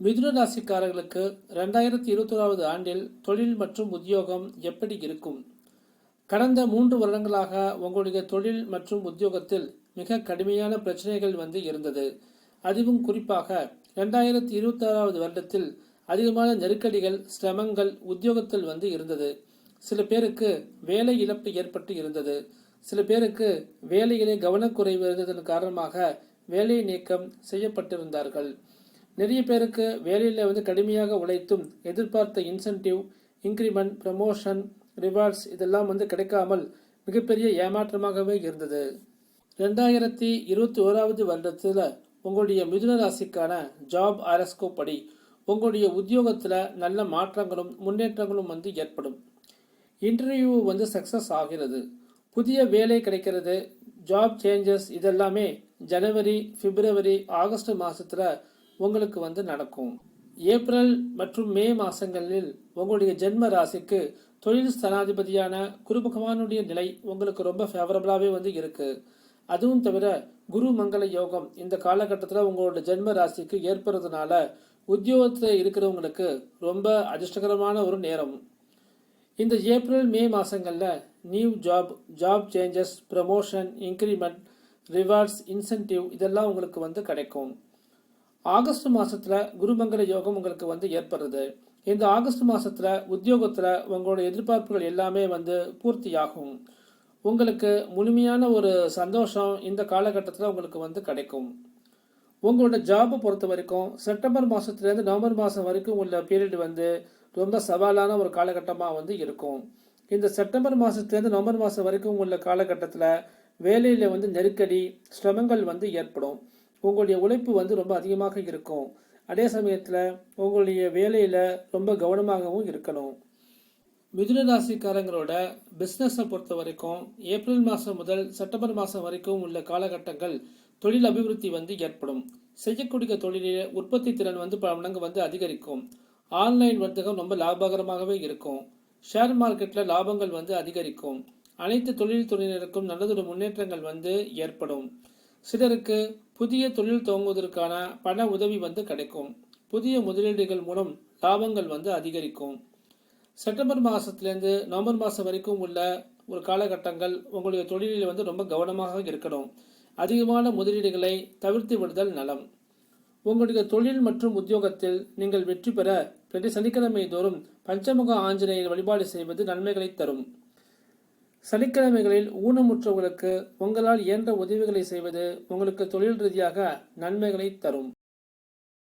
மிதுன ராசிக்காரர்களுக்கு ரெண்டாயிரத்தி இருபத்தோராவது ஆண்டில் தொழில் மற்றும் உத்தியோகம் எப்படி இருக்கும்? கடந்த மூன்று வருடங்களாக உங்களுடைய தொழில் மற்றும் உத்தியோகத்தில் மிக கடுமையான பிரச்சனைகள் வந்து இருந்தது. அதுவும் குறிப்பாக ரெண்டாயிரத்தி இருபத்தாறாவது வருடத்தில் அதிகமான நெருக்கடிகள் சிரமங்கள் உத்தியோகத்தில் வந்து இருந்தது. சில பேருக்கு வேலை இழப்பு ஏற்பட்டு இருந்தது. சில பேருக்கு வேலையிலே கவனக்குறைவு இருந்ததன் காரணமாக வேலை நீக்கம் செய்யப்பட்டிருந்தார்கள். நிறைய பேருக்கு வேலையில் வந்து கடுமையாக உழைத்தும் எதிர்பார்த்த இன்சென்டிவ் இன்க்ரிமெண்ட் ப்ரமோஷன் ரிவார்ட்ஸ் இதெல்லாம் வந்து கிடைக்காமல் மிகப்பெரிய ஏமாற்றமாகவே இருந்தது. ரெண்டாயிரத்தி இருபத்தி ஓராவது வருடத்தில் உங்களுடைய மிதுன ராசிக்கான ஜாப் ஆரஸ்கோ படி உங்களுடைய உத்தியோகத்தில் நல்ல மாற்றங்களும் முன்னேற்றங்களும் வந்து ஏற்படும். இன்டர்வியூ வந்து சக்ஸஸ் ஆகிறது. புதிய வேலை கிடைக்கிறது. ஜாப் சேஞ்சஸ் இதெல்லாமே ஜனவரி பிப்ரவரி ஆகஸ்ட் மாதத்தில் உங்களுக்கு வந்து நடக்கும். ஏப்ரல் மற்றும் மே மாதங்களில் உங்களுடைய ஜென்ம ராசிக்கு தொழில் ஸ்தனாதிபதியான குருபகவானுடைய நிலை உங்களுக்கு ரொம்ப ஃபேவரபுளாகவே வந்து இருக்கு. அதுவும் தவிர குரு மங்கள யோகம் இந்த காலகட்டத்தில் உங்களோட ஜென்ம ராசிக்கு ஏற்படுறதுனால உத்தியோகத்தில் இருக்கிறவங்களுக்கு ரொம்ப அதிர்ஷ்டகரமான ஒரு நேரம். இந்த ஏப்ரல் மே மாதங்களில் new job job changes promotion increment rewards incentive இதெல்லாம் உங்களுக்கு வந்து கிடைக்கும். ஆகஸ்ட் மாதத்தில் குருமங்கல யோகம் உங்களுக்கு வந்து ஏற்படுறது. இந்த ஆகஸ்ட் மாதத்தில் உத்தியோகத்தில் உங்களோட எதிர்பார்ப்புகள் எல்லாமே வந்து பூர்த்தியாகும். உங்களுக்கு முழுமையான ஒரு சந்தோஷம் இந்த காலகட்டத்தில் உங்களுக்கு வந்து கிடைக்கும். உங்களோட ஜாபை பொறுத்த வரைக்கும் செப்டம்பர் மாதத்துலேருந்து நவம்பர் மாதம் வரைக்கும் உள்ள பீரியட் வந்து ரொம்ப சவாலான ஒரு காலகட்டமாக வந்து இருக்கும். இந்த செப்டம்பர் மாதத்துலேருந்து நவம்பர் மாதம் வரைக்கும் உள்ள காலகட்டத்தில் வேலையில் வந்து நெருக்கடி சிரமங்கள் வந்து ஏற்படும். உங்களுடைய உழைப்பு வந்து ரொம்ப அதிகமாக இருக்கும். அதே சமயத்தில் உங்களுடைய வேலையில் ரொம்ப கவனமாகவும் இருக்கணும். மிதுனராசிக்காரங்களோட பிஸ்னஸை பொறுத்த வரைக்கும் ஏப்ரல் மாதம் முதல் செப்டம்பர் மாதம் வரைக்கும் உள்ள காலகட்டங்கள் தொழில் அபிவிருத்தி வந்து ஏற்படும். செய்யக்கூடிய தொழிலில் உற்பத்தி திறன் வந்து பல மடங்கு வந்து அதிகரிக்கும். ஆன்லைன் வர்த்தகம் ரொம்ப லாபகரமாகவே இருக்கும். ஷேர் மார்க்கெட்டில் லாபங்கள் வந்து அதிகரிக்கும். அனைத்து தொழில் துறையினருக்கும் நல்லதொரு முன்னேற்றங்கள் வந்து ஏற்படும். சிலருக்கு புதிய தொழில் துவங்குவதற்கான பண உதவி வந்து கிடைக்கும். புதிய முதலீடுகள் மூலம் லாபங்கள் வந்து அதிகரிக்கும். செப்டம்பர் மாதத்துலேருந்து நவம்பர் மாதம் வரைக்கும் உள்ள ஒரு காலகட்டங்கள் உங்களுடைய தொழிலில் வந்து ரொம்ப கவனமாக இருக்கணும். அதிகமான முதலீடுகளை தவிர்த்து விடுதல் நலம். உங்களுடைய தொழில் மற்றும் உத்தியோகத்தில் நீங்கள் வெற்றி பெற பிரதி சனிக்கிழமை தோறும் பஞ்சமுக ஆஞ்சநேயர் வழிபாடு செய்வது நன்மைகளை தரும். சனிக்கிழமைகளில் ஊனமுற்றவர்களுக்கு உங்களால் இயன்ற உதவிகளை செய்வது உங்களுக்கு தொழில் ரீதியாக நன்மைகளை தரும்.